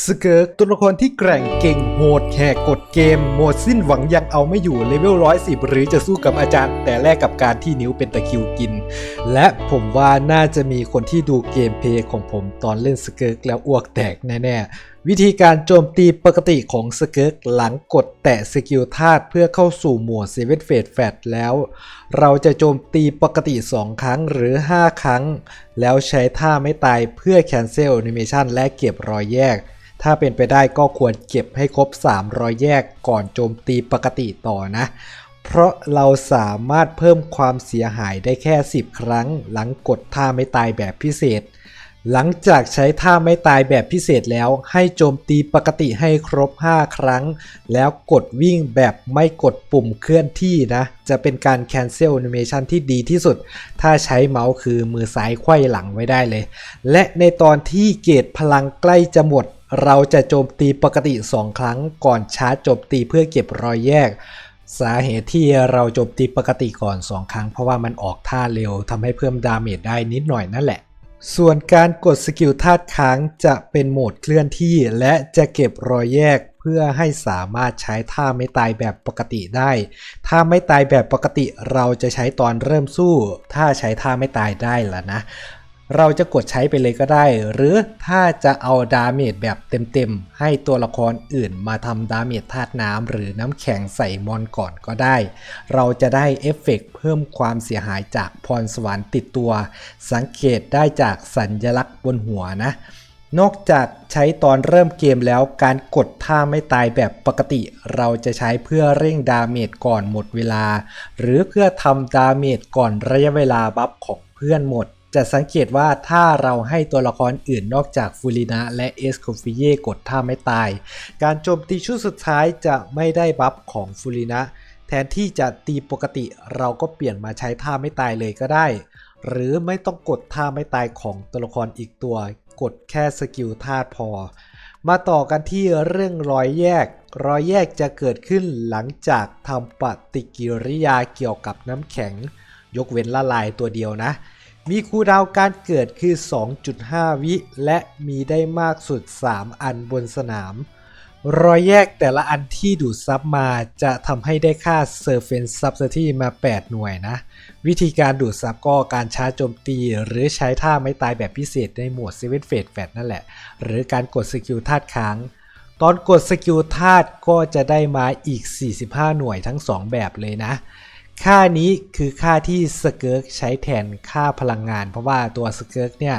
สเกิร์กตัวละครที่แกร่งเก่งโหดแหกกดเกมโหมดสิ้นหวังยังเอาไม่อยู่เลเวล110 หรือจะสู้กับอาจารย์ แต่แลกกับการที่นิ้วเป็นตะคิวกิน และผมว่าน่าจะมีคนที่ดูเกมเพลย์ของผมตอนเล่นสเกิร์กแล้วอ้วกแตกแน่ๆ วิธีการโจมตีปกติของสเกิร์กหลังกดแตะสกิลธาตุเพื่อเข้าสู่หมดเซเว่นเฟสแฟตแล้ว เราจะโจมตีปกติ 2 ครั้งหรือ 5 ครั้ง แล้วใช้ท่าไม่ตายเพื่อ cancel animation และเก็บรอยแยก ถ้าเป็นไปได้ก็ควรเก็บให้ครบ 300 แยกก่อนโจมตีปกติต่อนะ เพราะเราสามารถเพิ่มความเสียหายได้แค่ 10 ครั้ง หลังกดท่าไม่ตายแบบพิเศษ หลังจากใช้ท่าไม่ตายแบบพิเศษแล้ว ให้โจมตีปกติให้ครบ 5 ครั้ง แล้วกดวิ่งแบบไม่กดปุ่มเคลื่อนที่นะ จะเป็นการ cancel animation ที่ดีที่สุด ถ้าใช้เมาส์คือมือซ้ายไขว้หลังไว้ได้เลย และในตอนที่เกรดพลังใกล้จะหมด เราจะโจมตีปกติ 2 ครั้งก่อนชาร์จโจมตีเพื่อเก็บรอยแยก สาเหตุที่เราโจมตีปกติก่อน 2 ครั้งเพราะว่ามันออกท่าเร็วทำให้เพิ่มดาเมจได้นิดหน่อยนั่นแหละ ส่วนการกดสกิลธาตุค้างจะเป็นโหมดเคลื่อนที่ และจะเก็บรอยแยกเพื่อให้สามารถใช้ท่าไม่ตายแบบปกติได้ ถ้าไม่ตายแบบปกติเราจะใช้ตอนเริ่มสู้ ถ้าใช้ท่าไม่ตายได้ละนะ เราจะกดใช้ไปเลยก็ได้ หรือถ้าจะเอาดาเมจแบบเต็มๆ ให้ตัวละครอื่นมาทำดาเมจธาตุน้ำหรือน้ำแข็งใส่มอนก่อนก็ได้ เราจะได้เอฟเฟกต์เพิ่มความเสียหายจากพรสวรรค์ติดตัว สังเกตได้จากสัญลักษณ์บนหัวนะ นอกจากใช้ตอนเริ่มเกมแล้วการกดท่าไม่ตายแบบปกติ เราจะใช้เพื่อเร่งดาเมจก่อนหมดเวลา หรือเพื่อทำดาเมจก่อนระยะเวลาบัฟของเพื่อนหมด จะสังเกตว่าถ้าเราให้ตัวละครอื่นนอกจากฟูรินะและเอสโคฟิเยกดท่าไม่ตาย การโจมตีชุดสุดท้ายจะไม่ได้บัฟของฟูรินะแทนที่จะตีปกติเราก็เปลี่ยนมาใช้ท่าไม่ตายเลยก็ได้ หรือไม่ต้องกดท่าไม่ตายของตัวละครอีกตัว กดแค่สกิลธาตุพอ มาต่อกันที่เรื่องรอยแยก รอยแยกจะเกิดขึ้นหลังจากทำปฏิกิริยาเกี่ยวกับน้ำแข็ง ยกเว้นละลายตัวเดียวนะ มีคูดาวการเกิดคือ 2.5 วิ และมีได้มากสุด 3 อันบนสนาม รอยแยกแต่ละอันที่ดูดซับมาจะทำให้ได้ค่า Surface Subtlety มา 8 หน่วยนะ วิธีการดูดซับก็การชาร์จโจมตีหรือใช้ท่าไม่ตายแบบพิเศษในหมวด 7 Phase Fat นั่นแหละ หรือการกดสกิลธาตุค้างตอนกดสกิลธาตุก็จะได้มาอีก 45 หน่วยทั้ง 2 แบบเลยนะ ค่านี้คือค่าที่สเกิร์กใช้แทนค่าพลังงาน เพราะว่าตัวสเกิร์กเนี่ย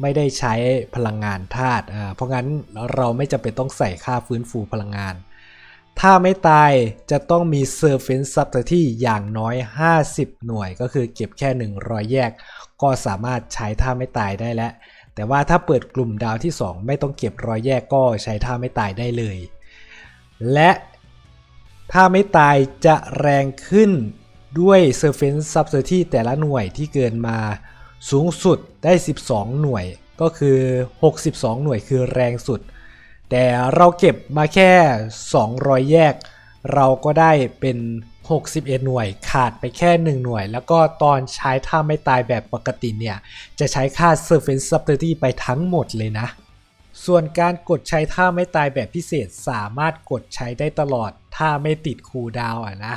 ไม่ได้ใช้พลังงานธาตุอ่าเพราะงั้นเราไม่จำเป็นต้องใส่ค่าฟื้นฟูพลังงาน ถ้าไม่ตายจะต้องมี Surface Subtlety อย่างน้อย 50 หน่วยก็คือเก็บแค่ 100 แยก ก็สามารถใช้ท่าไม่ตายได้แล้ว แต่ว่าถ้าเปิดกลุ่มดาวที่ 2 ไม่ต้องเก็บรอยแยกก็ใช้ท่าไม่ตายได้เลย และถ้าไม่ตายจะแรงขึ้น ด้วย Surface Subtlety แต่ละหน่วยที่เกินมาสูงสุดได้ 12 หน่วยก็คือ 62 หน่วยคือแรงสุด แต่เราเก็บมาแค่ 200 แยก เราก็ได้เป็น 61 หน่วยขาดไปแค่ 1 หน่วย แล้วก็ตอนใช้ท่าไม่ตายแบบปกติเนี่ย จะใช้ค่า Surface Subtlety ไปทั้งหมดเลยนะ ส่วนการกดใช้ท่าไม่ตายแบบพิเศษสามารถกดใช้ได้ตลอด ถ้าไม่ติดคูลดาวน์อะนะ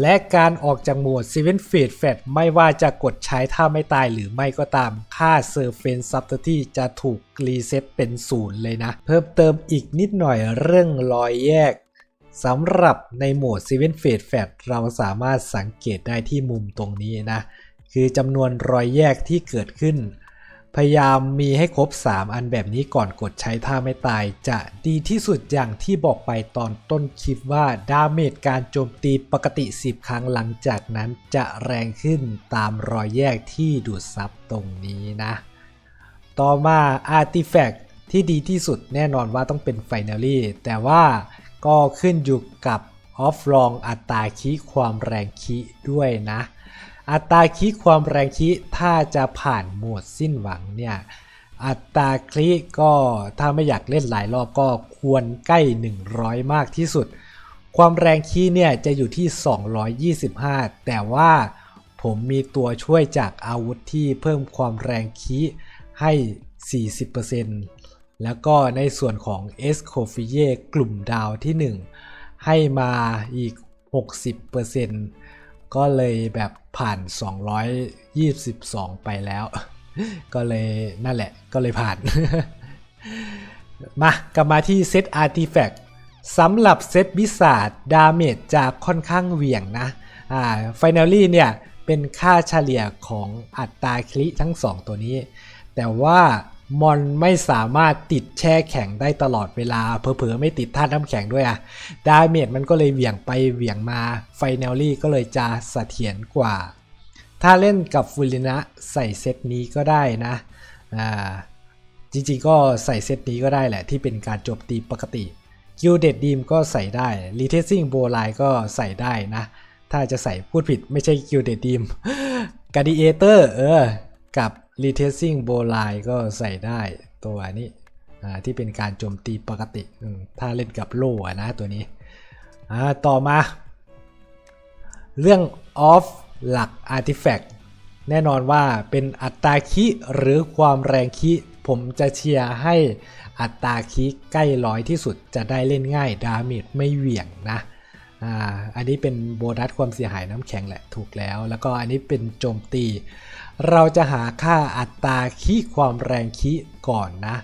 และการออกจากโหมด7 Phase Fat ไม่ว่าจะกดใช้ท่าไม่ตายหรือไม่ก็ตาม ค่า Surface Subtlety จะถูกรีเซ็ตเป็นศูนย์เลยนะ เพิ่มเติมอีกนิดหน่อยเรื่องรอยแยกสำหรับในโหมด7 Phase Fat เราสามารถสังเกตได้ที่มุมตรงนี้นะ คือจำนวนรอยแยกที่เกิดขึ้น พยายามมีให้ครบ 3 อันแบบนี้ก่อนกดใช้ท่าไม่ตาย จะดีที่สุดอย่างที่บอกไปตอนต้นคลิปว่าดาเมจการโจมตีปกติ 10 ครั้งหลังจากนั้นจะแรงขึ้นตามรอยแยกที่ดูดซับตรงนี้นะ ต่อมาอาร์ติแฟกที่ดีที่สุดแน่นอนว่าต้องเป็นไฟนาลี่แต่ว่าก็ขึ้นอยู่กับออฟลองอัตราคีความแรงคีด้วยนะ อัตราคีความแรงคีถ้าจะผ่านโหมดสิ้นหวังเนี่ยอัตราคลิก็ถ้าไม่อยากเล่นหลายรอบก็ควรใกล้ 100 มากที่สุด ความแรงคีเนี่ยจะอยู่ที่ 225 แต่ว่าผมมีตัวช่วยจากอาวุธที่เพิ่มความแรงคีให้ 40%แแล้วก็ในส่วนของ e s c o f i e กลุ่มดาวที่ 1 ให้มาอีก 60%ก็เลยแบบ ผ่าน 222 ไปแล้ว ก็เลยนั่นแหละก็เลยผ่าน มากลับมาที่เซตอาร์ติแฟกต์สำหรับเซตวิสาดดาเมจจะค่อนข้างเหวี่ยงนะอ่าไฟแนลลี่เนี่ยเป็นค่าเฉลี่ยของอัตราคลิทั้ง 2 ตัวนี้ แต่ว่า มอนไม่สามารถติดแช่แข็งได้ตลอดเวลา เผลอๆไม่ติดท่าตุน้ำแข็งด้วยอะดาเมจมันก็เลยเหวี่ยงไปเหวี่ยงมา ไฟแนลลี่ก็เลยจะเสถียรกว่า ถ้าเล่นกับฟูลินะใส่เซตนี้ก็ได้นะอ่าจริงๆก็ใส่เซตนี้ก็ได้แหละที่เป็นการโจมตีปกติกิลเด็ดดีมก็ใส่ได้รีเทสซิ่งโบไลก็ใส่ได้นะ ถ้าจะใส่พูดผิดไม่ใช่กิลเด็ดดีมก a ดิเอเตอร์เออกับ รีเทสซิ่งโบไลก็ใส่ได้ตัวนี้อ่าที่เป็นการโจมตีปกติ ถ้าเล่นกับโล่นะตัวนี้อ่าต่อมา เรื่อง off หลัก artifact แน่นอนว่าเป็นอัตราคิหรือความแรงคิผมจะเชียร์ให้อัตราคิใกล้ร้อยที่สุดจะได้เล่นง่าย ดาเมจไม่เหวี่ยงนะ อ่าอันนี้เป็นโบนัสความเสียหายน้ำแข็งแหละถูกแล้ว แล้วก็อันนี้เป็นโจมตี เราจะหาค่าอัตราคิความแรงคิก่อนนะ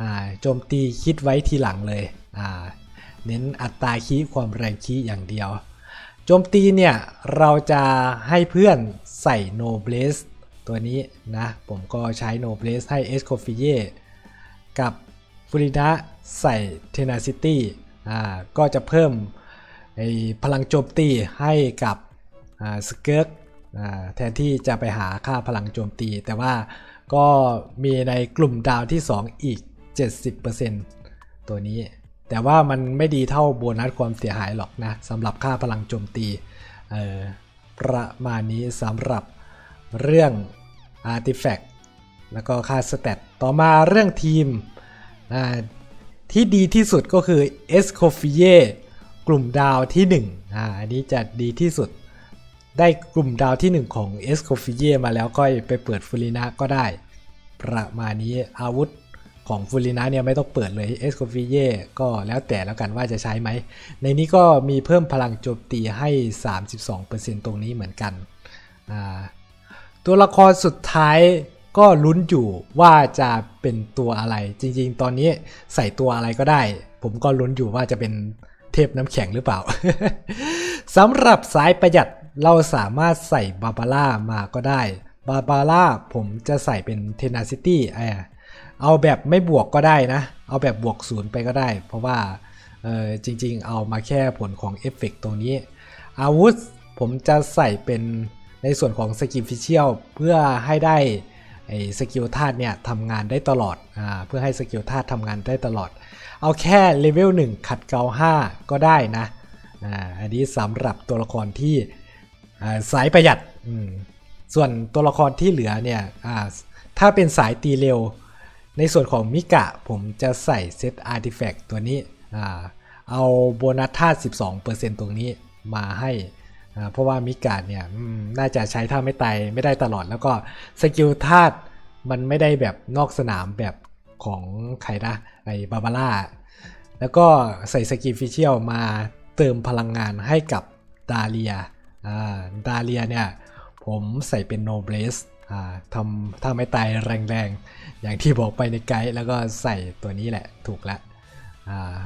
อ่าโจมตีคิดไว้ทีหลังเลยอ่าเน้นอัตราคิความแรงคิอย่างเดียว โจมตีเนี่ยเราจะให้เพื่อนใส่ No Blaze ตัวนี้นะผมก็ใช้ No Blaze ให้ e s c o f i e กับฟูรินะใส่ Tenacity อ่าก็จะเพิ่ม ไอพลังโจมตีให้กับสเกิร์กแทนที่จะไปหาค่าพลังโจมตี แต่ว่าก็มีในกลุ่มดาวที่ 2 อีก 70%ตัวนี้ แต่ว่ามันไม่ดีเท่าโบนัสความเสียหายหรอกนะสำหรับค่าพลังโจมตีประมาณนี้สำหรับเรื่อง Artifact แล้วก็ค่าสเตตต่อมาเรื่องทีมที่ดีที่สุดก็คือ e s c o f i e กลุ่มดาวที่1อ่าอันนี้จะดีที่สุด ได้กลุ่มดาวที่ 1 ของ e s c o f i e มาแล้วก็ไปเปิดฟูลินะก็ได้ ประมาณนี้อาวุธของฟูลินะเนี่ยไม่ต้องเปิดเลยเอสโคฟิเยก็แล้วแต่แล้วกันว่าจะใช้ไหม ในนี้ก็มีเพิ่มพลังโจมตีให้ 32%ตรงนี้เหมือนกันอ่าตัวละครสุดท้ายก็ลุ้นอยู่ว่าจะเป็นตัวอะไร จริงๆ ตอนนี้ใส่ตัวอะไรก็ได้ ผมก็ลุ้นอยู่ว่าจะเป็น เทพน้ำแข็งหรือเปล่า สำหรับสายประหยัดเราสามารถใส่บาบาร่ามาก็ได้ บาบาร่าผมจะใส่เป็นเทนาซิตี้เอาแบบไม่บวกก็ได้นะ เอาแบบบวกศูนย์ไปก็ได้ เพราะว่าเออจริงๆ เอามาแค่ผลของเอฟเฟกตรงนี้ อาวุธผมจะใส่เป็นในส่วนของสกิลฟิเชียลเพื่อให้ได้ไอ้สกิลธาตุเนี่ยทำงานได้ตลอดอ่าเพื่อให้สกิลธาตุทำงานได้ตลอด เอาแค่เลเวล1ขัดเกลา5ก็ได้นะอ่าอันนี้สำหรับตัวละครที่สายประหยัด ส่วนตัวละครที่เหลือเนี่ยอ่าถ้าเป็นสายตีเร็ว ในส่วนของมิกะผมจะใส่เซตอาร์ติแฟกต์ตัวนี้อ่าเอาโบนัสธาตุ12%ตรงนี้มาให้อ่าเพราะว่ามิกะเนี่ยอืมน่าจะใช้ท่าไม่ตายไม่ได้ตลอด แล้วก็สกิลธาตุมันไม่ได้แบบนอกสนามแบบ ของใครนะไอ้บาบาร่า แล้วก็ใส่สกิฟิเชียลมาเติมพลังงานให้กับดาเลียอ่าดาเลียเนี่ย ผมใส่เป็นโนเบลสอ่าทำถ้าไม่ตายแรงๆ อย่างที่บอกไปในไกด์แล้วก็ใส่ตัวนี้แหละถูกละอ่า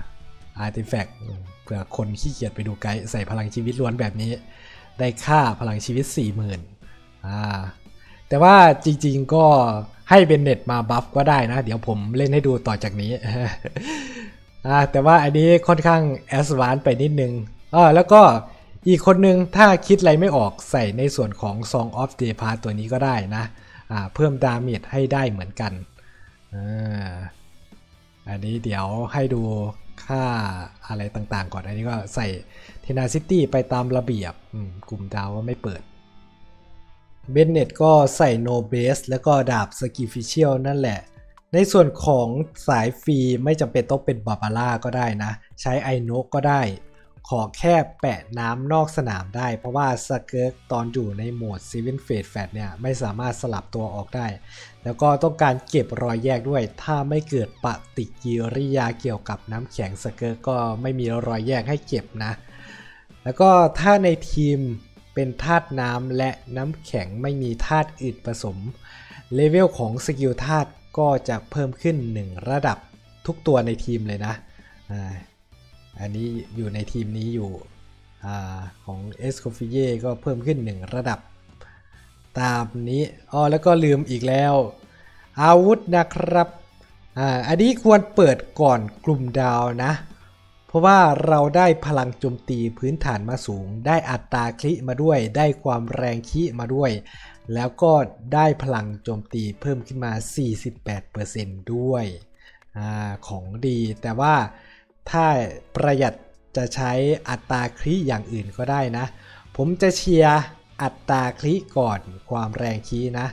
อาร์ติแฟกต์เผื่อคนขี้เกียจไปดูไกด์ใส่พลังชีวิตล้วนแบบนี้ ได้ค่าพลังชีวิต 40,000อ่าแต่ว่าจริงๆก็ ให้เบนเน็ตมาบัฟก็ได้นะ เดี๋ยวผมเล่นให้ดูต่อจากนี้อ่าแต่ว่าอันนี้ค่อนข้างแอสวานไปนิดนึงอ่าแล้วก็อีกคนนึงถ้าคิดอะไรไม่ออกใส่ในส่วนของ Song of the p a r ตัวนี้ก็ได้นะอ่าเพิ่มดาเมจให้ได้เหมือนกันอ่าอันนี้เดี๋ยวให้ดูค่าอะไรต่างๆก่อน อันนี้ก็ใส่เทนาซิตี้ไปตามระเบียบกลุ่มดาวก็ไม่เปิด เบนเน็ตก็ใส่โนเบสแล้วก็ดาบสกิฟิเชียลนั่นแหละ ในส่วนของสายฟรีไม่จำเป็นต้องเป็นบาบาร่าก็ได้นะ ใช้ไอโนก็ได้ ขอแค่แปะน้ำนอกสนามได้ เพราะว่าสเกิร์กตอนอยู่ในโหมด7 f a t e Fat เนี่ย ไม่สามารถสลับตัวออกได้ แล้วก็ต้องการเก็บรอยแยกด้วย ถ้าไม่เกิดปฏิกิริยาเกี่ยวกับน้ำแข็งสเกิร์กก็ไม่มีรอยแยกให้เก็บนะ แล้วก็ถ้าในทีม เป็นธาตุน้ำและน้ำแข็งไม่มีธาตุอื่นผสม เลเวลของสกิลธาตุก็จะเพิ่มขึ้น 1 ระดับทุกตัวในทีมเลยนะอันนี้อยู่ในทีมนี้อยู่อของเอสโคฟิเยก็เพิ่มขึ้น 1 ระดับ ตามนี้อ๋อแล้วก็ลืมอีกแล้ว อาวุธนะครับออันนี้ควรเปิดก่อนกลุ่มดาวนะ เพราะว่าเราได้พลังโจมตีพื้นฐานมาสูง ได้อัตราคลิมาด้วย ได้ความแรงคิมาด้วย แล้วก็ได้พลังโจมตีเพิ่มขึ้นมา 48%ด้วยอของดี แต่ว่าถ้าประหยัดจะใช้อัตราคลิอย่างอื่นก็ได้นะ ผมจะเชียร์อัตราคลิก่อนความแรงคลินะ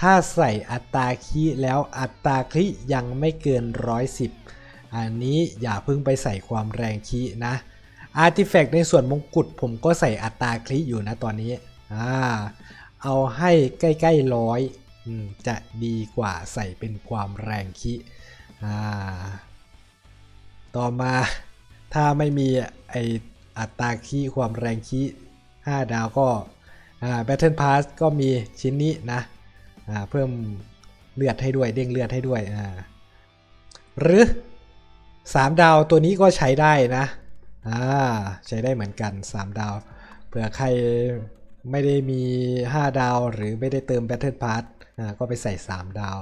ถ้าใส่อัตราคลิแล้วอัตราคลิยังไม่เกิน 110 อันนี้อย่าเพิ่งไปใส่ความแรงคีนะอาร์ติแฟกต์ในส่วนมงกุฎผมก็ใส่อัตราคลิอยู่นะตอนนี้อ่าเอาให้ใกล้ๆร้อยจะดีกว่าใส่เป็นความแรงคีอ่าต่อมาถ้าไม่มีไออัตราคีความแรงคี5ดาวก็อ่า Battle Pass ก็มีชิ้นนี้นะอ่าเพิ่มเลือดให้ด้วยเด้งเลือดให้ด้วยอ่าหรือ 3 ดาวตัวนี้ก็ใช้ได้นะอ่าใช้ได้เหมือนกัน 3 ดาวเผื่อใครไม่ได้มี 5 ดาวหรือไม่ได้เติม Battle Pass อ่าก็ไปใส่ 3 ดาว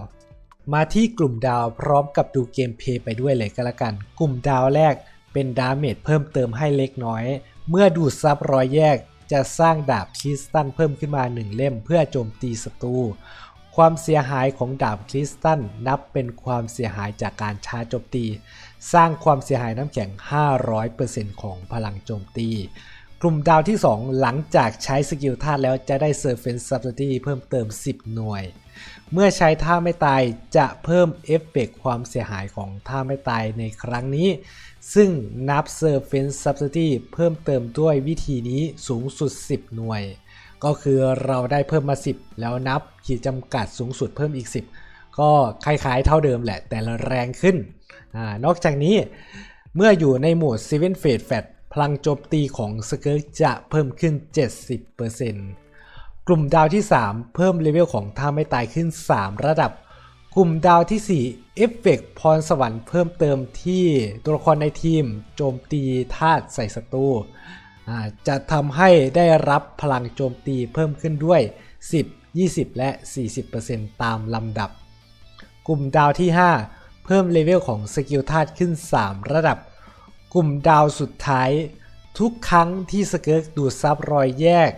มาที่กลุ่มดาวพร้อมกับดูเกมเพย์ไปด้วยเลยก็แล้วกัน กลุ่มดาวแรกเป็นดาเมจเพิ่มเติมให้เล็กน้อย เมื่อดูดซับรอยแยกจะสร้างดาบคริสตัลเพิ่มขึ้นมา 1 เล่มเพื่อโจมตีศัตรู ความเสียหายของดาบคริสตัลนับเป็นความเสียหายจากการชาร์จโจมตี สร้างความเสียหายน้ำแข็ง 500%ของพลังโจมตี กลุ่มดาวที่ 2 หลังจากใช้สกิลธาตุแล้วจะได้เซอร์เฟนซับซิตี้เพิ่มเติม 10 หน่วย เมื่อใช้ท่าไม่ตายจะเพิ่มเอฟเฟกต์ความเสียหายของท่าไม่ตายในครั้งนี้ ซึ่งนับ Surface Subsidy เพิ่มเติมด้วยวิธีนี้สูงสุด 10 หน่วย ก็คือเราได้เพิ่มมา 10 แล้วนับขีดจำกัดสูงสุดเพิ่มอีก 10 ก็คล้ายๆเท่าเดิมแหละแต่ละแรงขึ้น นอกจากนี้เมื่ออยู่ในโหมด 7 Phase Fat พลังโจมตีของสเกิร์จะเพิ่มขึ้น 70%กลุ่มดาวที่ 3 เพิ่มเลเวลของท่าไม่ตายขึ้น 3 ระดับ กลุ่มดาวที่ 4 เอฟเฟกต์พรสวรรค์เพิ่มเติมที่ตัวละครในทีม โจมตีธาตุใส่ศัตรูจะทำให้ได้รับพลังโจมตีเพิ่มขึ้นด้วย 10 20 และ 40%ตามลำดับ กลุ่มดาวที่ 5 เพิ่มเลเวลของสกิลธาตุขึ้น 3 ระดับ กลุ่มดาวสุดท้าย ทุกครั้งที่สเกิร์กดูดซับรอยแยก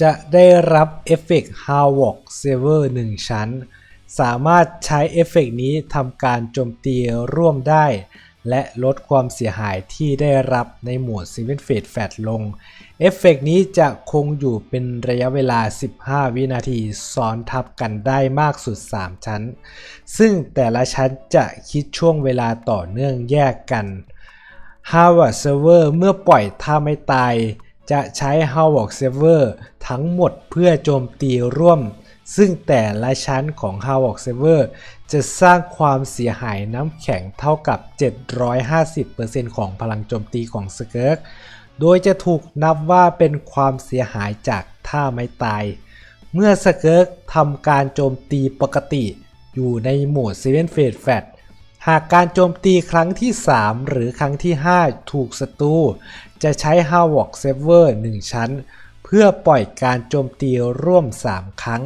จะได้รับเอฟเฟกต์ Havoc Saver 1ชั้น สามารถใช้เอฟเฟกต์นี้ทำการโจมตีร่วมได้ และลดความเสียหายที่ได้รับในหมวด7 Phase Fat ลง เอฟเฟกต์นี้จะคงอยู่เป็นระยะเวลา 15 วินาทีซ้อนทับกันได้มากสุด 3 ชั้น ซึ่งแต่ละชั้นจะคิดช่วงเวลาต่อเนื่องแยกกัน Harvard Server เมื่อปล่อยท่าไม่ตาย จะใช้ Harvard Server ทั้งหมดเพื่อโจมตีร่วม ซึ่งแต่ละชั้นของ Harvard Server จะสร้างความเสียหายน้ำแข็งเท่ากับ 750%ของพลังโจมตีของสเกิร์ โดยจะถูกนับว่าเป็นความเสียหายจากท่าไม่ตาย เมื่อสเกิร์กทำการโจมตีปกติ อยู่ในโหมด7 Phase Fat หากการโจมตีครั้งที่ 3 หรือครั้งที่ 5 ถูกศัตรูจะใช้ Havoc Saver 1 ชั้น เพื่อปล่อยการโจมตีร่วม 3 ครั้ง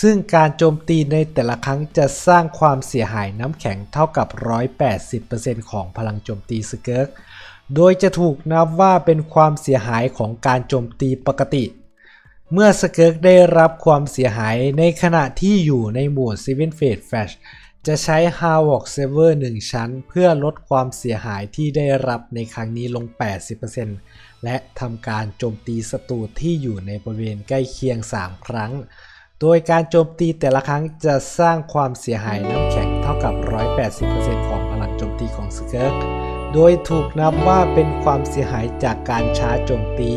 ซึ่งการโจมตีในแต่ละครั้งจะสร้างความเสียหายน้ำแข็งเท่ากับ 180%ของพลังโจมตีสเกิร์ก โดยจะถูกนับว่าเป็นความเสียหายของการโจมตีปกติ เมื่อสเกิร์กได้รับความเสียหายในขณะที่อยู่ในโหมด7 Phase Flash จะใช้ Havoc Saver 1 ชั้น เพื่อลดความเสียหายที่ได้รับในครั้งนี้ลง 80%และทำการโจมตีศัตรูที่อยู่ในบริเวณใกล้เคียง 3 ครั้ง โดยการโจมตีแต่ละครั้งจะสร้างความเสียหายน้ำแข็งเท่ากับ 180%ของพลังโจมตีของสเกิร์ก โดยถูกนับว่าเป็นความเสียหายจากการช้าโจมตี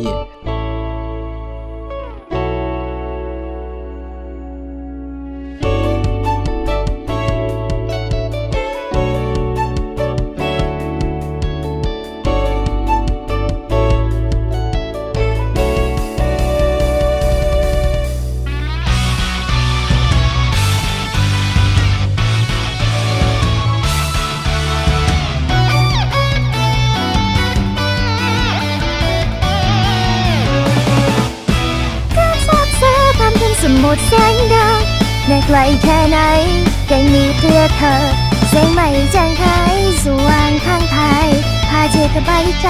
เพื่อเธอแสงไม่จางหายสว่างข้างภายพาเธอสบายใจ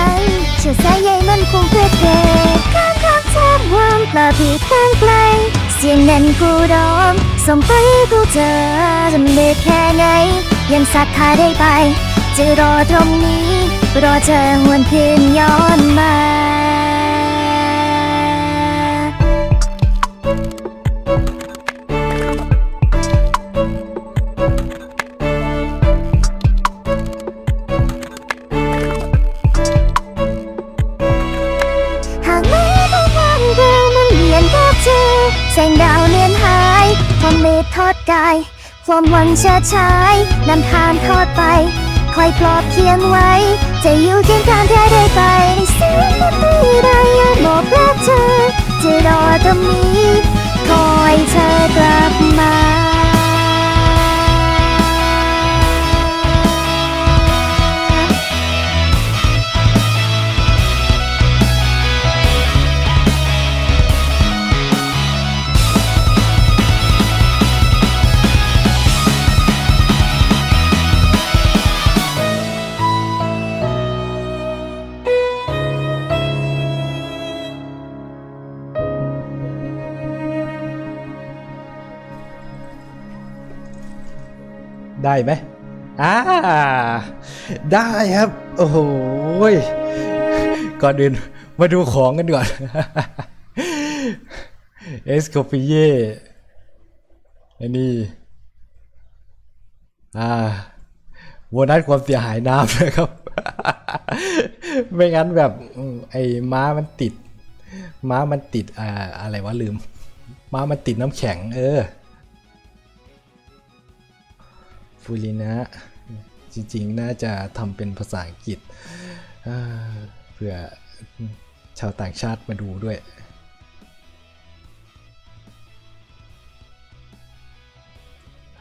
เชื่อสายใยมันคงเพื่อเธอการทักทามความปลาผีข้างไกลเสียงนั้นกูดอมส่งไปกูเจอจำเด็แค่ไหน ยังศรัทธาได้ไป จะรอตรงนี้ รอเธอหวนคืนย้อนมา สงดาวเลือนหาย ความเมตทอดกาย ความหวังเชิดชายนำทางทอดไป คอยปลอบเคียงไว้ จะอยู่เคียงข้างเธอได้ไปในเสียงไม่ได้ยังบอกรักเธอ จะรอตรงนี้ คอยเธอกลับมา ได้ไหมอ่าได้ครับ โอ้โหก่อนอื่นมาดูของกันก่อนเอสโคปิเย่อันนี้อ่าโบนัสความเสียหายน้ำนะครับ ไม่งั้นแบบไอ้ม้ามันติด ม้ามันติดอ่าอะไรวะลืม ม้ามันติดน้ำแข็ง เออ ฟูรินะ จริงๆ น่าจะทำเป็นภาษาอังกฤษเพื่อชาวต่างชาติมาดูด้วย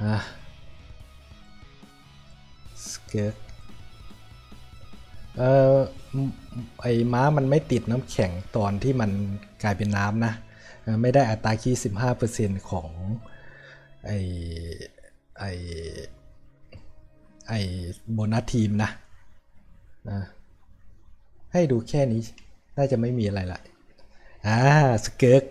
อะสเกิร์ตเอ่อไอ้ม้ามันไม่ติดน้ำแข็งตอนที่มันกลายเป็นน้ำนะ ไม่ได้อัตราคี 15%ของไอ้ไอ้ ไอ้โบนัสทีมนะนะให้ดูแค่นี้ น่าจะไม่มีอะไรละอ่าสเกิร์ก